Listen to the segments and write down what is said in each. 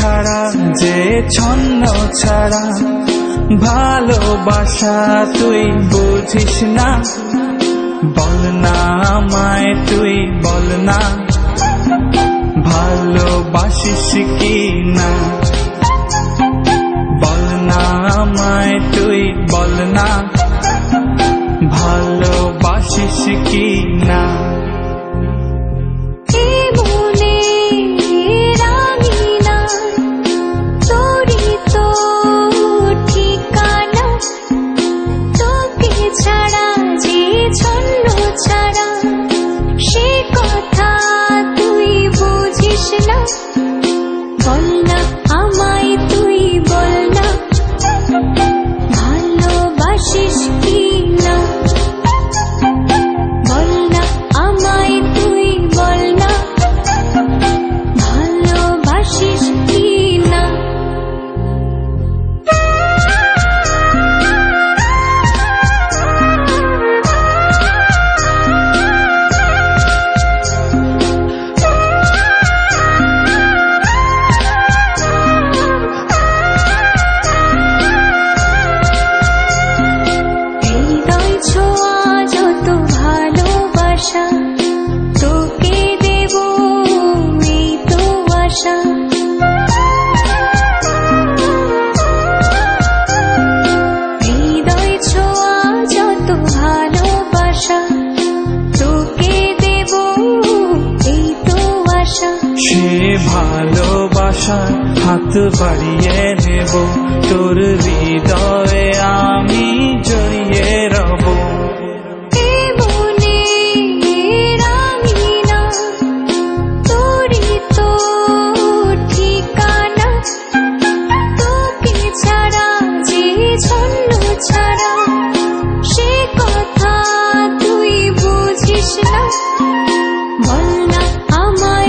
ছাড়া, যে ছন্ন ছাড়া ভালোবাসা তুই বুঝিস না। বল না আমায়, তুই বল না। ভালোবাসিস কি না? বল না আমায়, তুই বল না। ভালোবাসিস কি না? বল সে ভালোবাসা হাত বাড়িয়ে নেব। তোর হৃদয়ে আমি জড়িয়ে রব। ছাড়া সে কথা তুই বুঝিস আমায়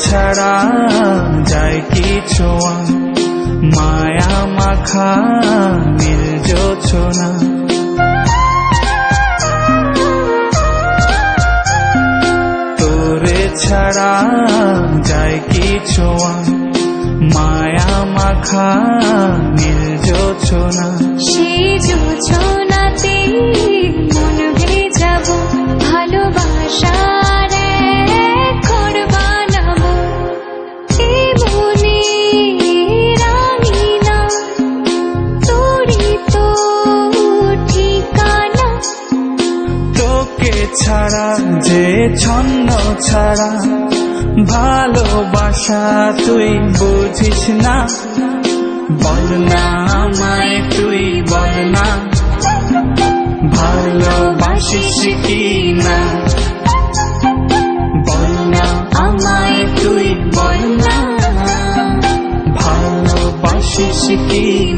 ছাড়া যায় কি ছোঁয়া মায়া মাখা মিল নির্যোছনা তোরে ছাড়া যায় কি ছোঁয়া মায়া মাখা নির্যোছনা সে যোজনাতে মন ছন্ন ছাড়া ভালোবাসা তুই বুঝিস না। বল না আমায়, তুই বল না। ভালোবাসিস কি না? বল না আমায়, তুই বল না। ভালোবাসিস কি